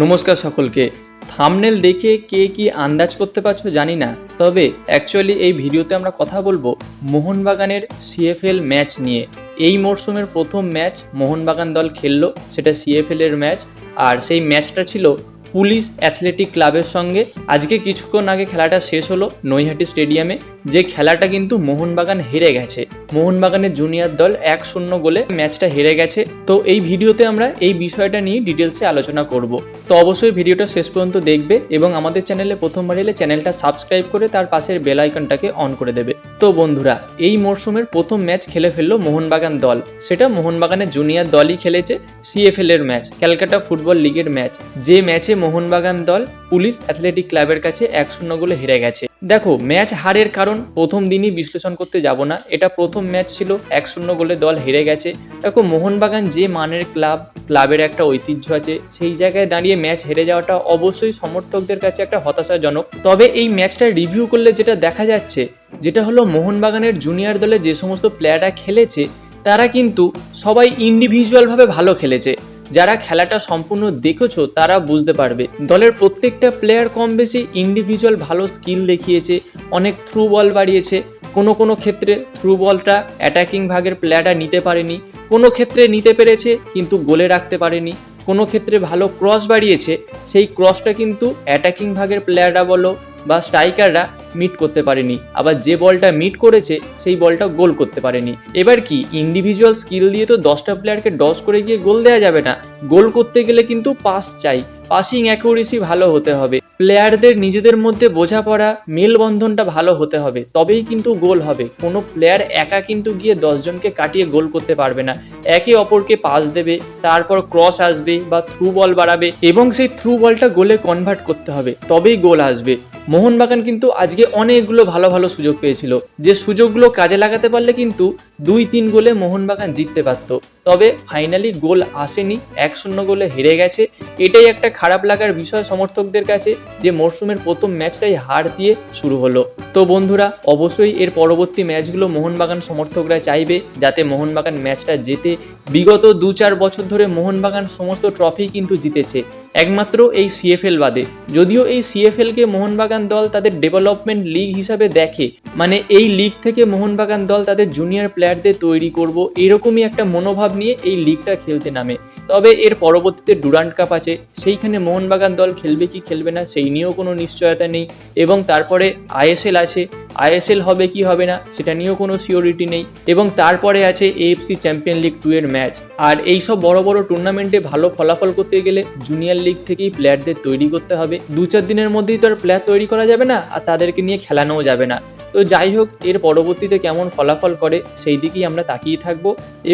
নমস্কার সকলকে। থামনেল দেখে কে কি আন্দাজ করতে পারছ জানি না, তবে অ্যাকচুয়ালি এই ভিডিওতে আমরা কথা বলব মোহনবাগানের সিএফএল ম্যাচ নিয়ে। এই মরশুমের প্রথম ম্যাচ মোহনবাগান দল খেললো, সেটা সিএফএল এর ম্যাচ আর সেই ম্যাচটা ছিল পুলিশ অ্যাথলেটিক ক্লাবের সঙ্গে। আজকে কিছুক্ষণ আগে খেলাটা শেষ হলো নৈহাটি স্টেডিয়ামে। যে খেলাটা কিন্তু মোহনবাগান হেরে গেছে। মোহনবাগানের জুনিয়র দল এক শূন্য গোলে ম্যাচটা হেরে গেছে। তো এই ভিডিওতে আমরা এই বিষয়টা নিয়ে ডিটেলসে আলোচনা করব। তো অবশ্যই ভিডিওটা শেষ পর্যন্ত দেখবে এবং আমাদের চ্যানেলে প্রথমবার এলে চ্যানেলটা সাবস্ক্রাইব করে তার পাশের বেল আইকনটাকে অন করে দেবে। তো বন্ধুরা, এই মরশুমের প্রথম ম্যাচ খেলে ফেলল মোহনবাগান দল। সেটা মোহনবাগানের জুনিয়র দলই খেলেছে সিএফএল এর ম্যাচ, ক্যালকাটা ফুটবল লিগের ম্যাচ। যে ম্যাচে মোহনবাগান দল পুলিশ অ্যাথলেটিক ক্লাবের কাছে এক শূন্য গোলে হেরে গেছে। দেখো, ম্যাচ হারের কারণ প্রথম দিনই বিশ্লেষণ করতে যাব না। এটা প্রথম ম্যাচ ছিল, এক শূন্য গোলে দল হেরে গেছে। দেখো, মোহনবাগান যে মানের ক্লাব, ক্লাবের একটা ঐতিহ্য আছে, সেই জায়গায় দাঁড়িয়ে ম্যাচ হেরে যাওয়াটা অবশ্যই সমর্থকদের কাছে একটা হতাশাজনক। তবে এই ম্যাচটা রিভিউ করলে যেটা দেখা যাচ্ছে, যেটা হলো মোহনবাগানের জুনিয়র দলে যে সমস্ত প্লেয়াররা খেলেছে, তারা কিন্তু সবাই ইন্ডিভিজুয়ালভাবে ভালো খেলেছে। যারা খেলাটা সম্পূর্ণ দেখেছ, তারা বুঝতে পারবে। দলের প্রত্যেকটা প্লেয়ার কম বেশি ইন্ডিভিজুয়াল ভালো স্কিল দেখিয়েছে, অনেক থ্রু বল বাড়িয়েছে। কোনো কোনো ক্ষেত্রে থ্রু বলটা অ্যাটাকিং ভাগের প্লেয়াররা নিতে পারেনি। কোনো ক্ষেত্রে নিতে পেরেছে, কিন্তু গোলে রাখতে পারেনি। কোনো ক্ষেত্রে ভালো ক্রস বাড়িয়েছে, সেই ক্রসটা কিন্তু অ্যাটাকিং ভাগের প্লেয়াররা বলো বা স্ট্রাইকাররা মিট করতে পারেনি। আবার যে বলটা মিট করেছে, সেই বলটা গোল করতে পারেনি। এবার কি ইন্ডিভিজুয়াল স্কিল দিয়ে তো দশটা প্লেয়ারকে ডস করে গিয়ে গোল দেওয়া যাবে না। গোল করতে গেলে কিন্তু পাস চাই। পাসিং অ্যাকুরেসি ভালো হতে হবে। প্লেয়ারদের নিজেদের মধ্যে বোঝাপড়া, মেলবন্ধনটা ভালো হতে হবে, তবেই কিন্তু গোল হবে। কোনো প্লেয়ার একা কিন্তু গিয়ে দশজনকে কাটিয়ে গোল করতে পারবে না। একে অপরকে পাস দেবে, তারপর ক্রস আসবে বা থ্রু বল বাড়াবে এবং সেই থ্রু বলটা গোলে কনভার্ট করতে হবে, তবেই গোল আসবে। মোহনবাগান কিন্তু আজকে অনেকগুলো ভালো ভালো সুযোগ পেয়েছিল। যে সুযোগগুলো কাজে লাগাতে পারলে কিন্তু দুই, তিন গোলে মোহনবাগান জিততে পারত। তবে ফাইনালি গোল আসেনি, এক শূন্য গোলে হেরে গেছে। এটাই একটা খারাপ লাগার বিষয় সমর্থকদের কাছে, যে মরশুমের প্রথম ম্যাচটাই হার দিয়ে শুরু হলো। তো বন্ধুরা, অবশ্যই এর পরবর্তী ম্যাচগুলো মোহনবাগান সমর্থকরা চাইবে, যাতে মোহনবাগান ম্যাচটা জেতে। বিগত দু চার বছর ধরে মোহনবাগান সমস্ত ট্রফি কিন্তু জিতেছে। একমাত্র এই সিএফএল বাদে। যদিও এই সিএফএলকে মোহনবাগান দল তাদের ডেভেলপমেন্ট লিগ হিসাবে দেখে মানে এই লিগ থেকে মোহনবাগান দল তাদের জুনিয়র প্লেয়ারদের তৈরি করব, এরকমই একটা মনোভাব নিয়ে এই লিগটা খেলতে নামে। তবে এর পরবর্তীতে ডুরান্ট কাপ আছে, সেইখানে মোহনবাগান দল খেলবে কি খেলবে না সেই নিয়েও কোনো নিশ্চয়তা নেই, এবং তারপরে আইএসএল আছে আইএসএল হবে কি হবে না সেটা নিয়েও কোনো সিওরিটি নেই, এবং তারপরে আছে এএফসি চ্যাম্পিয়ন লিগ টু এর ম্যাচ। আর এইসব বড় বড় টুর্নামেন্টে ভালো ফলাফল করতে গেলে জুনিয়র লিগ থেকেই প্লেয়ারদের তৈরি করতে হবে। দু চার দিনের মধ্যেই তো আর প্লেয়ার তৈরি করা যাবে না, আর তাদেরকে নিয়ে খেলানোও যাবে না। তো যাই হোক, এর পরবর্তীতে কেমন ফলাফল করে সেই দিকেই আমরা তাকিয়ে থাকব।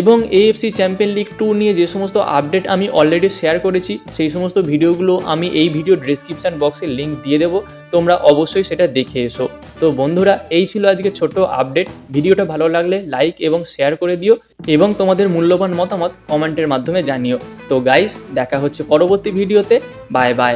এবং এএফসি চ্যাম্পিয়ন লিগ টু নিয়ে যে সমস্ত আপডেট আমি অলরেডি শেয়ার করেছি, সেই সমস্ত ভিডিওগুলো আমি এই ভিডিও ডিসক্রিপশান বক্সে লিঙ্ক দিয়ে দেবো। তোমরা অবশ্যই সেটা দেখে এসো। তো বন্ধুরা, এই ছিল আজকে ছোট আপডেট ভিডিওটা ভালো লাগলে লাইক এবং শেয়ার করে দিও এবং তোমাদের মূল্যবান মতামত কমেন্টের মাধ্যমে জানিও। তো গাইস দেখা হচ্ছে পরবর্তী ভিডিওতে বাই বাই